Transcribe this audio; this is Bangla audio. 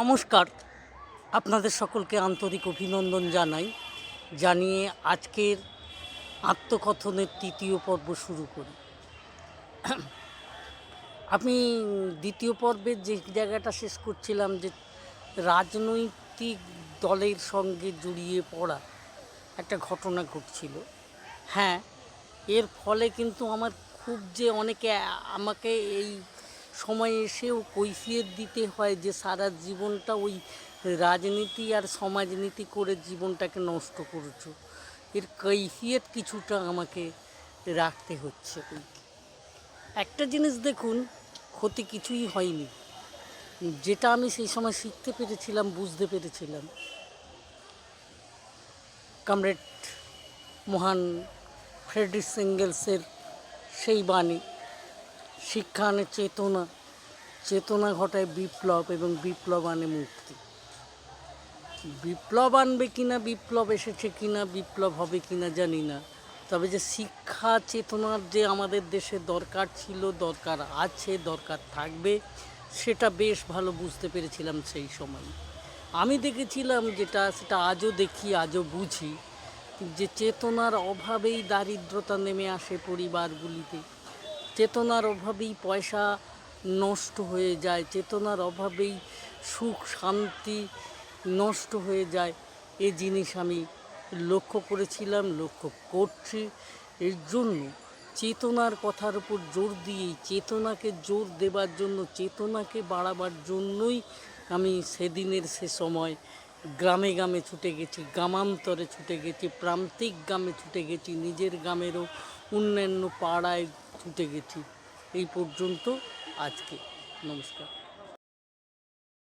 নমস্কার। আপনাদের সকলকে আন্তরিক অভিনন্দন জানাই। জানিয়ে আজকের আত্মকথনের তৃতীয় পর্ব শুরু করি। আমি দ্বিতীয় পর্বের যে জায়গাটা শেষ করছিলাম যে রাজনৈতিক দলের সঙ্গে জড়িয়ে পড়া একটা ঘটনা ঘটছিল। হ্যাঁ এর ফলে কিন্তু আমার খুব যে অনেকে আমাকে এই সময় এসেও কৈফিয়ত দিতে হয় যে সারা জীবনটা ওই রাজনীতি আর সমাজনীতি করে জীবনটাকে নষ্ট করেছ। এর কৈফিয়ত কিছুটা আমাকে রাখতে হচ্ছে একটা জিনিস দেখুন, ক্ষতি কিছুই হয়নি। যেটা আমি সেই সময় শিখতে পেরেছিলাম, বুঝতে পেরেছিলাম। কমরেড মহান ফ্রেডরিক সেঙ্গেলসের সেই বাণী শিক্ষা আনে চেতনা। চেতনা ঘটায় বিপ্লব এবং বিপ্লব আনে মুক্তি। বিপ্লব আনবে কিনা, বিপ্লব এসেছে কিনা, বিপ্লব হবে কিনা জানি না। তবে যে শিক্ষা, চেতনার যে আমাদের দেশে দরকার ছিল, দরকার আছে, দরকার থাকবে, সেটা বেশ ভালো বুঝতে পেরেছিলাম সেই সময়। আমি দেখেছিলাম যেটা, সেটা আজও দেখি, আজও বুঝি যে চেতনার অভাবেই দারিদ্রতা নেমে আসে পরিবারগুলিতে। চেতনার অভাবেই পয়সা নষ্ট হয়ে যায়, চেতনার অভাবেই সুখ, শান্তি নষ্ট হয়ে যায়। এ জিনিস আমি লক্ষ্য করেছিলাম, লক্ষ্য করছি। এর জন্য চেতনার কথার উপর জোর দিয়েই চেতনাকে জোর দেবার জন্য, চেতনাকে বাড়াবার জন্যই আমি সেদিনের সে সময় গ্রামে গ্রামে ছুটে গেছি, গ্রামান্তরে ছুটে গেছি, প্রান্তিক গ্রামে ছুটে গেছি। নিজের গ্রামেরও অন্যান্য পাড়ায় ছুটে গেছি এই পর্যন্ত আজকে। নমস্কার।